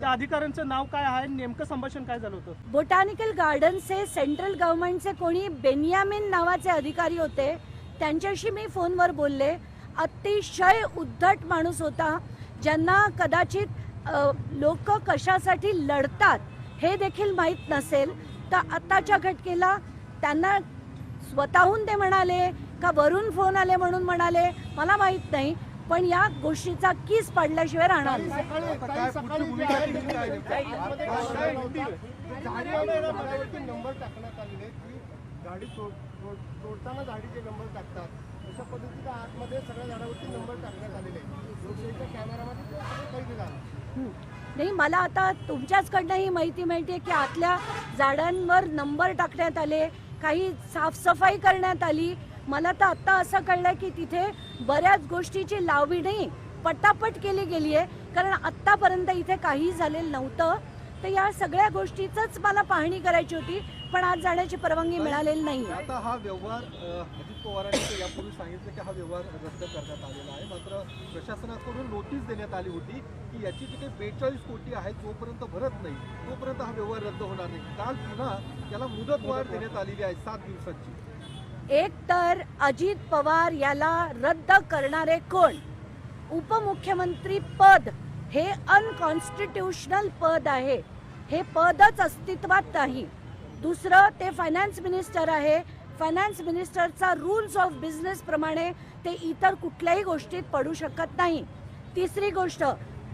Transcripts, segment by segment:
त्या अधिकाऱ्यांचं नाव काय आहे? नेमकं संभाषण काय झालं होतं? बोटॅनिकल गार्डनचे सेंट्रल गव्हर्नमेंटचे कोणी बेनियामिन नावाचे अधिकारी होते त्यांच्याशी मी फोनवर बोलले. अतिशय उद्धट माणूस होता ज्यांना कदाचित लोक कशासाठी लढतात हे देखील माहीत नसेल. तर आत्ताच्या घटकेला त्यांना स्वतःहून ते म्हणाले का वरून फोन आले म्हणून म्हणाले? मला माहीत नाही. पण या गोष्टीचा किस पाडल्याशिवाय राहणार नाही. नंबर टाकतात अशा आतमध्ये सगळ्या झाडावरती नंबर टाकण्यात आलेले लोकशाहीच्या कॅमेरामध्ये नाही मला आता तुमच्याचकडनं ही माहिती मिळते की आतल्या झाडांवर नंबर टाकण्यात आले काही साफसफाई करण्यात आली मला तर आत्ता असं कळलं की तिथे बऱ्याच गोष्टीची लावणी पटापट केली गेली आहे कारण आत्तापर्यंत इथे काही झालेलं नव्हतं. तर या सगळ्या गोष्टीचंच मला पाहणी करायची होती पण आज जाण्याची परवानगी मिळालेली नाही आता हा व्यवहार अजित पवारांनी यापूर्वी सांगितलं की हा व्यवहार रद्द करण्यात आलेला आहे. मात्र प्रशासनाकडून नोटीस देण्यात आली होती की याची जी काही बेचाळीस कोटी आहे जोपर्यंत भरत नाही तोपर्यंत हा व्यवहार रद्द होणार नाही. काल पुन्हा त्याला मुदतवाढ. देण्यात आलेली आहे सात दिवसांची. एक तर अजित पवार याला रद्द करणारे कोण? उपमुख्यमंत्री पद हे अनकॉन्स्टिट्यूशनल पद आहे. हे पदच अस्तित्वात नाही. दुसरं ते फायनान्स मिनिस्टर आहे. फायनान्स मिनिस्टरचा रूल्स ऑफ बिझनेस प्रमाणे ते इतर कुठल्याही गोष्टीत पडू शकत नाही. तिसरी गोष्ट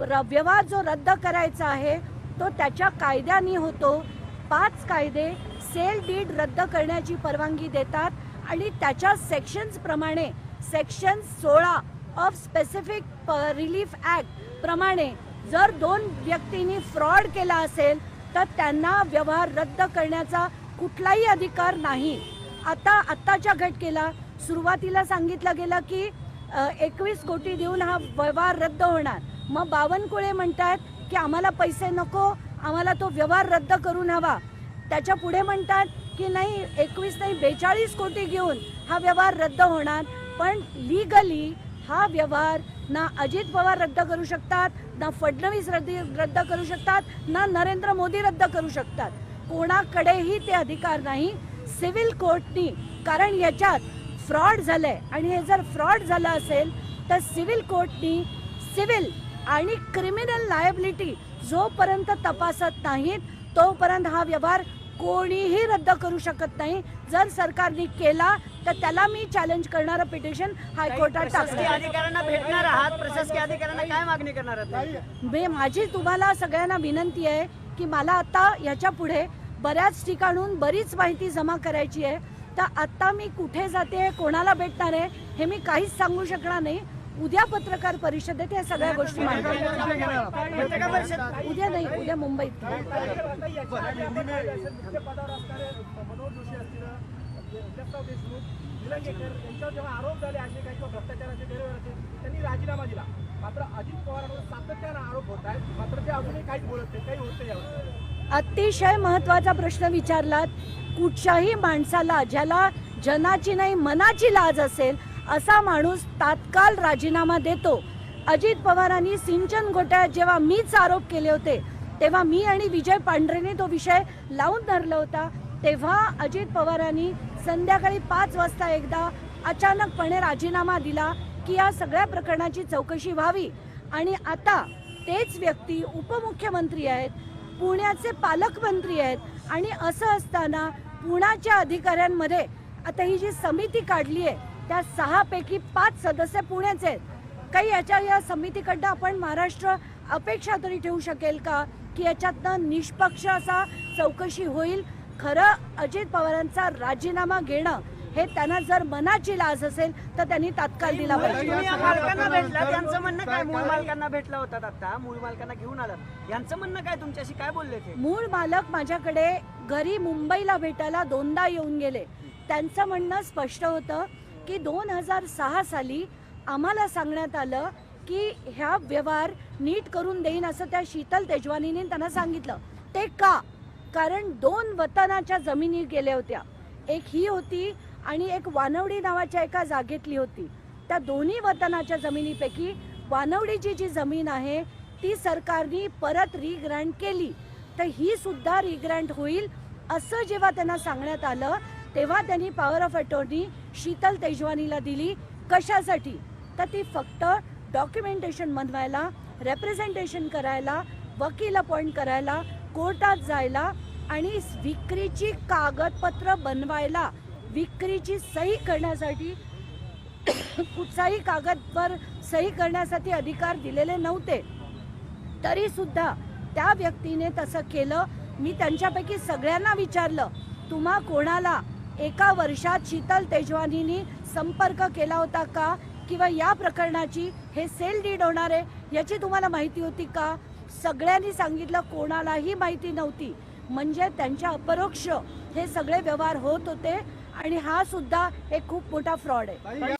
र- व्यवहार जो रद्द करायचा आहे तो त्याच्या कायद्यानी होतो. पाच कायदे सेल डीड रद्द करण्याची परवानगी देतात. आणि त्याच्या सेक्शन्सप्रमाणे सेक्शन सोळा ऑफ स्पेसिफिक रिलीफ ॲक्ट प्रमाणे जर दोन व्यक्तींनी फ्रॉड केला असेल तर त्यांना व्यवहार रद्द करण्याचा कुठलाही अधिकार नाही. आता आत्ताच्या घटकेला सुरुवातीला सांगितलं गेलं की एकवीस कोटी देऊन हा व्यवहार रद्द होणार. मग बावनकुळे म्हणतात की आम्हाला पैसे नको आम्हाला तो व्यवहार रद्द करून हवा. त्याच्या पुढे म्हणतात की नाही एकवीस नाही बेचाळीस कोटी घेऊन हा व्यवहार रद्द होणार. पण लिगली हा व्यवहार ना अजित पवार रद्द करू शकतात ना फडणवीस रद्द रद्द करू शकतात ना नरेंद्र मोदी रद्द करू शकतात. कोणाकडेही ते अधिकार नाही. सिव्हिल कोर्टनी कारण याच्यात फ्रॉड झालंय. आणि हे जर फ्रॉड झालं असेल तर सिव्हिल कोर्टनी सिव्हिल आणि क्रिमिनल लायबिलिटी जोपर्यंत तपासत नाहीत तोपर्यंत हा व्यवहार कोणीही रद्द करू शकत नाही. जर सरकारने केला तर त्याला मी चॅलेंज करणारं पिटिशन हायकोर्टात टाकलं अधिकाऱ्यांना भेटणार आहात? प्रशासकीय अधिकाऱ्यांना काय मागणी करणार आहात? मी माझी तुम्हाला सगळ्यांना विनंती आहे की मला आता याच्यापुढे बऱ्याच ठिकाणून बरीच माहिती जमा करायची आहे. तर आता मी कुठे जाते कोणाला भेटणार आहे हे मी काहीच सांगू शकणार नाही. उद्या पत्रकार परिषदेत या सगळ्या गोष्टी परिषद उद्या नाही उद्या मुंबईत पदावर असणारे मनोज जोशी असतील जगताप देशमुख निलंगेकर यांच्यावर जेव्हा आरोप झाले असे काही किंवा भ्रष्टाचाराचे गैरव्यवहाराचे त्यांनी राजीनामा दिला मात्र अजित पवारांवर सातत्यानं आरोप होत आहेत मात्र ते अजूनही काहीच बोलत नाही काही होत नाही यावर अतिशय महत्त्वाचा प्रश्न विचारलात कुठच्याही माणसाला ज्याला जनाची नाही मनाची लाज असेल असा माणूस तात्काळ राजीनामा देतो. अजित पवारांनी सिंचन घोटाळ्यात जेव्हा मीच आरोप केले होते तेव्हा मी आणि विजय पांढरेने तो विषय लावून धरला होता. तेव्हा अजित पवारांनी संध्याकाळी पाच वाजता एकदा अचानकपणे राजीनामा दिला की या सगळ्या प्रकरणाची चौकशी व्हावी. आणि आता तेच व्यक्ती उपमुख्यमंत्री आहेत पुण्याचे पालकमंत्री आहेत आणि असं असताना पुण्याच्या अधिकाऱ्यांमध्ये आता ही जी समिती काढली आहे त्या सहापैकी पाच सदस्य पुण्याचे आहेत. काही याच्या या समितीकडनं आपण महाराष्ट्र अपेक्षा तरी ठेवू शकेल का? की याच्यातनं निष्पक्ष असा चौकशी होईल. खरं अजित पवारांचा राजीनामा घेणं हे त्यांना जर मनाची लाज असेल तर त्यांनी तात्काळ दिला पाहिजे. मालकांना भेटला. त्यांचं म्हणणं काय? मूळ मालकांना भेटला होता आता मूळ मालकांना घेऊन यांचं म्हणणं काय? तुमच्याशी काय बोलले ते? मूळ मालक माझ्याकडे घरी मुंबईला भेटायला दोनदा येऊन गेले. त्यांचं म्हणणं स्पष्ट होतं. की दोन हजार सहा साली आम्हाला सांगण्यात आलं की ह्या व्यवहार नीट करून देईन असं त्या शीतल तेजवानीने त्यांना सांगितलं. ते का? कारण दोन वतनाच्या जमिनी गेल्या होत्या. एक ही होती आणि एक वानवडी नावाच्या एका जागेतली होती. त्या दोन्ही वतनाच्या जमिनीपैकी वानवडीची जी जमीन आहे ती सरकारने परत रिग्रँट केली. तर ही सुद्धा रिग्रँट होईल असं जेव्हा त्यांना सांगण्यात आलं तेव्हा त्यांनी पॉवर ऑफ अटॉर्नी शीतल तेजवानीला दिली. कशासाठी? तर ती फक्त डॉक्युमेंटेशन बनवायला रेप्रेझेंटेशन करायला वकील अपॉइंट करायला कोर्टात जायला आणि विक्रीची कागदपत्र बनवायला विक्रीची सही करण्यासाठी कुठचाही कागदवर सही करण्यासाठी अधिकार दिलेले नव्हते. तरीसुद्धा त्या व्यक्तीने तसं केलं. मी त्यांच्यापैकी सगळ्यांना विचारलं तुम्हा कोणाला एका वर्षात शीतल तेजवानीनी संपर्क केला होता का? किंवा या प्रकरणाची हे सेल डीड होणार आहे याची तुम्हाला माहिती होती का? सगळ्यांनी सांगितलं कोणालाही माहिती नव्हती. म्हणजे त्यांच्या अपरोक्ष हे सगळे व्यवहार होत होते आणि हा सुद्धा एक खूप मोठा फ्रॉड आहे.